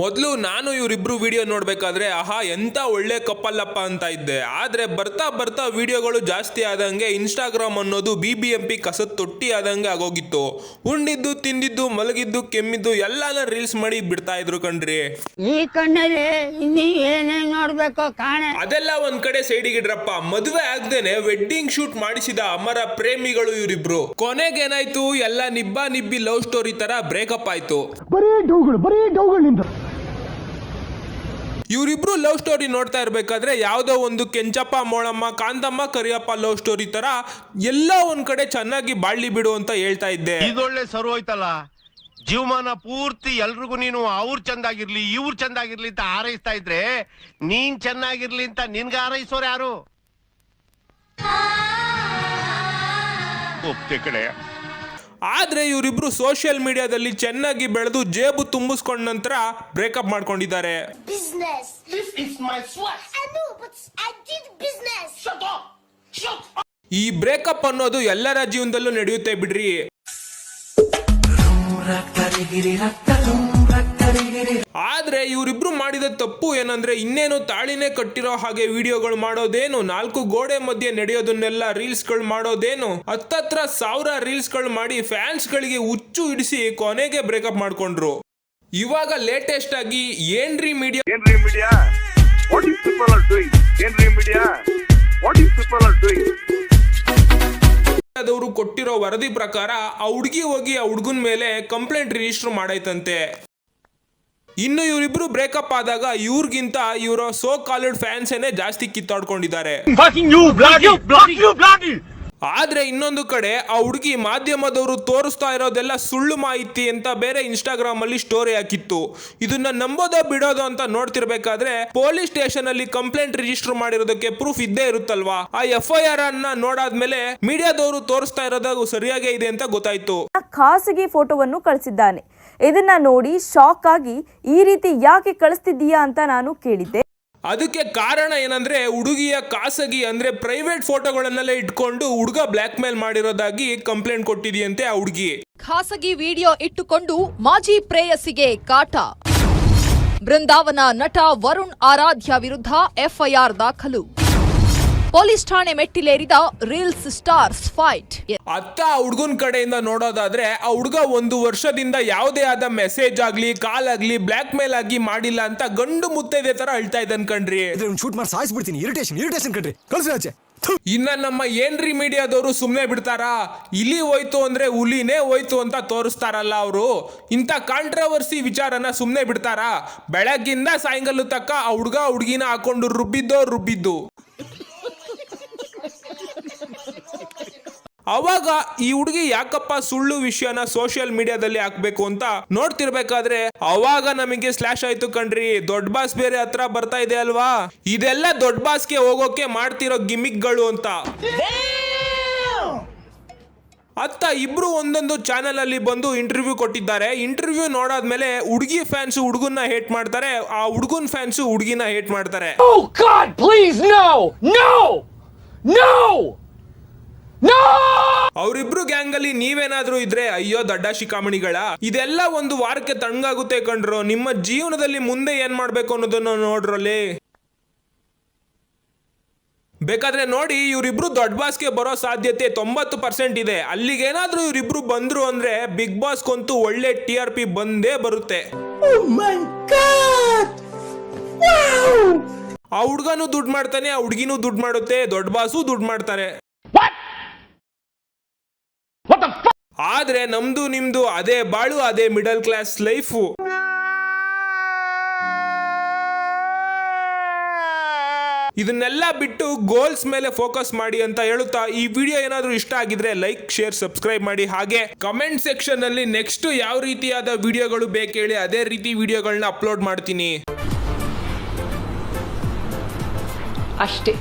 ಮೊದಲು ನಾನು ಇವರಿಬ್ರು ವಿಡಿಯೋ ನೋಡಬೇಕಾದ್ರೆ ಆಹಾ ಎಂತ ಒಳ್ಳೆ ಕಪ್ಪಲ್ಲಪ್ಪ ಅಂತ ಇದ್ದೆ. ಆದ್ರೆ ಬರ್ತಾ ಬರ್ತಾ ವಿಡಿಯೋಗಳು ಜಾಸ್ತಿ ಆದಂಗೆ ಇನ್ಸ್ಟಾಗ್ರಾಮ್ ಅನ್ನೋದು ಬಿ ಬಿ ಎಂ ಪಿ ಕಸದ ತೊಟ್ಟಿ ಆದಂಗೆ ಆಗೋಗಿತ್ತು. ಉಂಡಿದ್ದು ತಿಂದಿದ್ದು ಮಲಗಿದ್ದು ಕೆಮ್ಮಿದ್ದು ಎಲ್ಲಾನ ರೀಲ್ಸ್ ಮಾಡಿ ಬಿಡ್ತಾ ಇದ್ರು ಕಣ್ರಿ. ಈ ಕಣ್ಣಲ್ಲಿ ಇನ್ನೀ ಏನೇನ್ ನೋಡ್ಬೇಕೋ ಕಾಣೆ. ಅದೆಲ್ಲ ಒಂದ್ ಕಡೆ ಸೈಡಿಗಿಡ್ರಪ್ಪ ಮದುವೆ ಆಗ್ದೇನೆ ವೆಡ್ಡಿಂಗ್ ಶೂಟ್ ಮಾಡಿಸಿದ ಅಮರ ಪ್ರೇಮಿಗಳು ಇವರಿಬ್ರು. ಕೊನೆಗೇನಾಯ್ತು ಎಲ್ಲ ನಿಬ್ಬ ನಿಬ್ಬಿ ಲವ್ ಸ್ಟೋರಿ ತರ ಬ್ರೇಕಪ್ ಆಯ್ತು. ಬರೀ ಡೌಗಳು ಬರೀ ಡೌಗಳು ನಿಂದ ಇವರಿಬ್ರು ಲವ್ ಸ್ಟೋರಿ ನೋಡ್ತಾ ಇರಬೇಕಾದ್ರೆ ಯಾವುದೋ ಒಂದು ಕೆಂಚಪ್ಪ ಮೋಳಮ್ಮ ಕಾಂತಮ್ಮ ಕರಿಯಪ್ಪ ಲವ್ ಸ್ಟೋರಿ ತರ ಎಲ್ಲ ಒಂದ್ ಕಡೆ ಚೆನ್ನಾಗಿ ಬಾಳ್ಲಿ ಬಿಡು ಅಂತ ಹೇಳ್ತಾ ಇದ್ದೆ. ಇದೊಳ್ಳೆ ಸರ್ವ್ ಹೋಯ್ತಲ್ಲ? ಜೀವಮಾನ ಪೂರ್ತಿ ಎಲ್ರಿಗೂ ನೀನು ಅವ್ರು ಚಂದಾಗಿರ್ಲಿ ಇವ್ರು ಚಂದಾಗಿರ್ಲಿ ಅಂತ ಹಾರೈಸ್ತಾ ಇದ್ರೆ ನೀನ್ ಚೆನ್ನಾಗಿರ್ಲಿ ಅಂತ ನಿನ್ಗೆ ಹಾರೈಸೋರು ಯಾರು? ಒಪ್ತೆ ಕಡೆ ಆದ್ರೆ ಇವರಿಬ್ರು ಸೋಷಿಯಲ್ ಮೀಡಿಯಾದಲ್ಲಿ ಚೆನ್ನಾಗಿ ಬೆಳೆದು ಜೇಬು ತುಂಬಿಸ್ಕೊಂಡ ನಂತರ ಬ್ರೇಕಪ್ ಮಾಡ್ಕೊಂಡಿದ್ದಾರೆ business. This is my sweat. I know, but I did business. Shut up! Shut up! ಈ ಬ್ರೇಕಪ್ ಅನ್ನೋದು ಎಲ್ಲರ ಜೀವನದಲ್ಲೂ ನಡೆಯುತ್ತೆ ಬಿಡ್ರಿ ಆದ್ರೆ ಇವರಿಬ್ರು ಮಾಡಿದ ತಪ್ಪು ಏನಂದ್ರೆ ಇನ್ನೇನು ತಾಳಿನೇ ಕಟ್ಟಿರೋ ಹಾಗೆ ವಿಡಿಯೋಗಳು ಮಾಡೋದೇನು? ನಾಲ್ಕು ಗೋಡೆ ಮಧ್ಯೆ ನಡೆಯೋದನ್ನೆಲ್ಲ ರೀಲ್ಸ್ಗಳು ಮಾಡೋದೇನು? ಹತ್ತತ್ರ ಸಾವಿರ ರೀಲ್ಸ್ಗಳು ಮಾಡಿ ಫ್ಯಾನ್ಸ್ ಗಳಿಗೆ ಹುಚ್ಚು ಹಿಡಿಸಿ ಕೊನೆಗೆ ಬ್ರೇಕಪ್ ಮಾಡ್ಕೊಂಡ್ರು. ಇವಾಗ ಲೇಟೆಸ್ಟ್ ಆಗಿ ಏನ್ರಿ ಮೀಡಿಯಾ ಏನ್ರಿ media what is people are doing? ಏನ್ರಿ media what is are doing? ದವರು ಕೊಟ್ಟಿರೋ ವರದಿ ಪ್ರಕಾರ ಆ ಹುಡುಗಿ ಹೋಗಿ ಆ ಹುಡುಗನ ಮೇಲೆ ಕಂಪ್ಲೇಂಟ್ ರಿಜಿಸ್ಟರ್ ಮಾಡೈತಂತೆ. ಇನ್ನು ಇವರಿಬ್ರು ಬ್ರೇಕಪ್ ಆದಾಗ ಇವ್ರಿಗಿಂತ ಇವರ ಸೋ ಕಾಲಡ್ ಫ್ಯಾನ್ಸ್ ಏನೇ ಜಾಸ್ತಿ ಕಿತ್ತಾಡ್ಕೊಂಡಿದ್ದಾರೆ. ಆದ್ರೆ ಇನ್ನೊಂದು ಕಡೆ ಆ ಹುಡುಗಿ ಮಾಧ್ಯಮದವರು ತೋರಿಸ್ತಾ ಇರೋದೆಲ್ಲ ಸುಳ್ಳು ಮಾಹಿತಿ ಅಂತ ಬೇರೆ ಇನ್ಸ್ಟಾಗ್ರಾಮ್ ಅಲ್ಲಿ ಸ್ಟೋರಿ ಹಾಕಿತ್ತು. ಇದನ್ನ ನಂಬೋದೋ ಬಿಡೋದು ಅಂತ ನೋಡ್ತಿರ್ಬೇಕಾದ್ರೆ ಪೊಲೀಸ್ ಸ್ಟೇಷನ್ ಅಲ್ಲಿ ಕಂಪ್ಲೇಂಟ್ ರಿಜಿಸ್ಟರ್ ಮಾಡಿರೋದಕ್ಕೆ ಪ್ರೂಫ್ ಇದ್ದೇ ಇರುತ್ತಲ್ವಾ? ಆ ಎಫ್ ಐ ಆರ್ ಅನ್ನ ನೋಡಾದ್ಮೇಲೆ ಮೀಡಿಯಾದವರು ತೋರಿಸ್ತಾ ಇರೋದು ಸರಿಯಾಗೇ ಇದೆ ಅಂತ ಗೊತ್ತಾಯ್ತು. ಖಾಸಗಿ ಫೋಟೋವನ್ನು ಕಳಿಸಿದ್ದಾನೆ. ಇದನ್ನ ನೋಡಿ ಶಾಕ್ ಆಗಿ ಈ ರೀತಿ ಯಾಕೆ ಕಳಿಸ್ತಿದ್ದೀಯಾ ಅಂತ ನಾನು ಕೇಳಿದ್ದೆ. ಅದಕ್ಕೆ ಕಾರಣ ಏನಂದ್ರೆ ಹುಡುಗಿಯ ಖಾಸಗಿ ಅಂದ್ರೆ ಪ್ರೈವೇಟ್ ಫೋಟೋಗಳನ್ನೆಲ್ಲ ಇಟ್ಕೊಂಡು ಹುಡುಗ ಬ್ಲ್ಯಾಕ್ ಮೇಲ್ ಮಾಡಿರೋದಾಗಿ ಕಂಪ್ಲೇಂಟ್ ಕೊಟ್ಟಿದೆಯಂತೆ ಆ ಹುಡುಗಿ. ಖಾಸಗಿ ವಿಡಿಯೋ ಇಟ್ಟುಕೊಂಡು ಮಾಜಿ ಪ್ರೇಯಸಿಗೆ ಕಾಟ. ಬೃಂದಾವನ ನಟ ವರುಣ್ ಆರಾಧ್ಯ ವಿರುದ್ಧ ಎಫ್ಐಆರ್ ದಾಖಲು. ಪೊಲೀಸ್ ಠಾಣೆ ಮೆಟ್ಟಿಲೇರಿದ ರೀಲ್ಸ್ ಸ್ಟಾರ್ಸ್ ಫೈಟ್. ಅತ್ತ ಆ ಹುಡುಗನ ಕಡೆಯಿಂದ ನೋಡೋದಾದ್ರೆ ಆ ಹುಡುಗ ಒಂದು ವರ್ಷದಿಂದ ಯಾವುದೇ ಆದ ಮೆಸೇಜ್ ಆಗ್ಲಿ ಕಾಲ್ ಆಗ್ಲಿ ಬ್ಲಾಕ್ ಮೇಲ್ ಆಗಿ ಮಾಡಿಲ್ಲ ಅಂತ ಗಂಡು ಮುತ್ತೈದೆ ತರ ಅಳ್ತಾ ಇದ್ದಾನ್ ಕಣ್ರಿ. ಶೂಟ್ ಮಾಡಿ ಸಾಯಿಸ್ಬಿಡ್ತೀನಿ. ಇರಿಟೇಷನ್ ಇರಿಟೇಷನ್ ಕಣ್ರಿ. ಕಳ್ಸಿ ಆಚೆ. ಇನ್ನ ನಮ್ಮ ಏನ್ರಿ ಮೀಡಿಯಾದವರು ಸುಮ್ಮನೆ ಬಿಡ್ತಾರಾ? ಇಲಿ ಹೋಯ್ತು ಅಂದ್ರೆ ಹುಲಿನೇ ಹೋಯ್ತು ಅಂತ ತೋರಿಸ್ತಾರಲ್ಲ ಅವರು. ಇಂಥ ಕಾಂಟ್ರವರ್ಸಿ ವಿಚಾರನ ಸುಮ್ಮನೆ ಬಿಡ್ತಾರಾ? ಬೆಳಗ್ಗಿಂದ ಸಾಯಂಕಾಲ ತಕ್ಕ ಆ ಹುಡುಗ ಹುಡುಗಿನ ಹಾಕೊಂಡು ರುಬ್ಬಿದ್ದೋ ರುಬ್ಬಿದ್ದು. ಅವಾಗ ಈ ಹುಡುಗಿ ಯಾಕಪ್ಪ ಸುಳ್ಳು ವಿಷಯನ ಸೋಷಿಯಲ್ ಮೀಡಿಯಾದಲ್ಲಿ ಹಾಕ್ಬೇಕು ಅಂತ ನೋಡ್ತಿರ್ಬೇಕಾದ್ರೆ ಅವಾಗ ನಮಗೆ ಸ್ಲಾಶ್ ಆಯ್ತು ಕಣ್ರಿ. ದೊಡ್ಡ ಬಾಸ್ ಬೇರೆ ಹತ್ರ ಬರ್ತಾ ಇದೆ ಅಲ್ವಾ? ಇದೆಲ್ಲ ದೊಡ್ಡ ಬಾಸ್ಗೆ ಹೋಗೋಕೆ ಮಾಡ್ತಿರೋ ಗಿಮಿಕ್ಗಳು ಅಂತ. ಅತ್ತ ಇಬ್ರು ಒಂದೊಂದು ಚಾನೆಲ್ ಅಲ್ಲಿ ಬಂದು ಇಂಟರ್ವ್ಯೂ ಕೊಟ್ಟಿದ್ದಾರೆ. ಇಂಟರ್ವ್ಯೂ ನೋಡಾದ್ಮೇಲೆ ಹುಡುಗಿ ಫ್ಯಾನ್ಸ್ ಹುಡುಗನ್ನ ಹೇಟ್ ಮಾಡ್ತಾರೆ. ಆ ಹುಡುಗನ್ ಫ್ಯಾನ್ಸ್ ಹುಡುಗಿನ ಹೇಟ್ ಮಾಡ್ತಾರೆ. ಅವರಿಬ್ರು ಗ್ಯಾಂಗ್ ಅಲ್ಲಿ ನೀವೇನಾದ್ರೂ ಇದ್ರೆ ಅಯ್ಯೋ ದಡ್ಡ ಶಿಖಾಮಣಿಗಳ ಇದೆಲ್ಲ ಒಂದು ವಾರಕ್ಕೆ ತಣ್ಣಗಾಗುತ್ತೆ ಕಣ್ರು. ನಿಮ್ಮ ಜೀವನದಲ್ಲಿ ಮುಂದೆ ಏನ್ ಮಾಡ್ಬೇಕು ಅನ್ನೋದನ್ನ ನೋಡ್ರಲ್ಲಿ. ಬೇಕಾದ್ರೆ ನೋಡಿ ಇವರಿಬ್ರು ದೊಡ್ಡ ಬಾಸ್ಗೆ ಬರೋ ಸಾಧ್ಯತೆ ತೊಂಬತ್ತು ಪರ್ಸೆಂಟ್ ಇದೆ. ಅಲ್ಲಿಗೇನಾದ್ರೂ ಇವರಿಬ್ರು ಬಂದ್ರು ಅಂದ್ರೆ ಬಿಗ್ ಬಾಸ್ಗಂತೂ ಒಳ್ಳೆ ಟಿ ಆರ್ ಪಿ ಬಂದೇ ಬರುತ್ತೆ. ಆ ಹುಡ್ಗನೂ ದುಡ್ಡು ಮಾಡ್ತಾನೆ ಆ ಹುಡ್ಗಿನೂ ದುಡ್ಡು ಮಾಡುತ್ತೆ ದೊಡ್ಡ ಬಾಸು ದುಡ್ಡು ಮಾಡ್ತಾರೆ. ಆದ್ರೆ ನಮ್ದು, ನಿಮ್ದು, ಅದೇ ಬಾಳು, ಅದೇ ಮಿಡಲ್ ಕ್ಲಾಸ್ ಲೈಫು ಇದನ್ನೆಲ್ಲ ಬಿಟ್ಟು ಗೋಲ್ಸ್ ಮೇಲೆ ಫೋಕಸ್ ಮಾಡಿ ಅಂತ ಹೇಳುತ್ತಾ ಈ ವಿಡಿಯೋ ಏನಾದರೂ ಇಷ್ಟ ಆಗಿದ್ರೆ ಲೈಕ್ ಶೇರ್ ಸಬ್ಸ್ಕ್ರೈಬ್ ಮಾಡಿ. ಹಾಗೆ ಕಮೆಂಟ್ ಸೆಕ್ಷನ್ ಅಲ್ಲಿ ನೆಕ್ಸ್ಟ್ ಯಾವ ರೀತಿಯಾದ ವಿಡಿಯೋಗಳು ಬೇಕೇಳಿ ಅದೇ ರೀತಿ ವಿಡಿಯೋಗಳನ್ನ ಅಪ್ಲೋಡ್ ಮಾಡ್ತೀನಿ. ಅಷ್ಟೇ.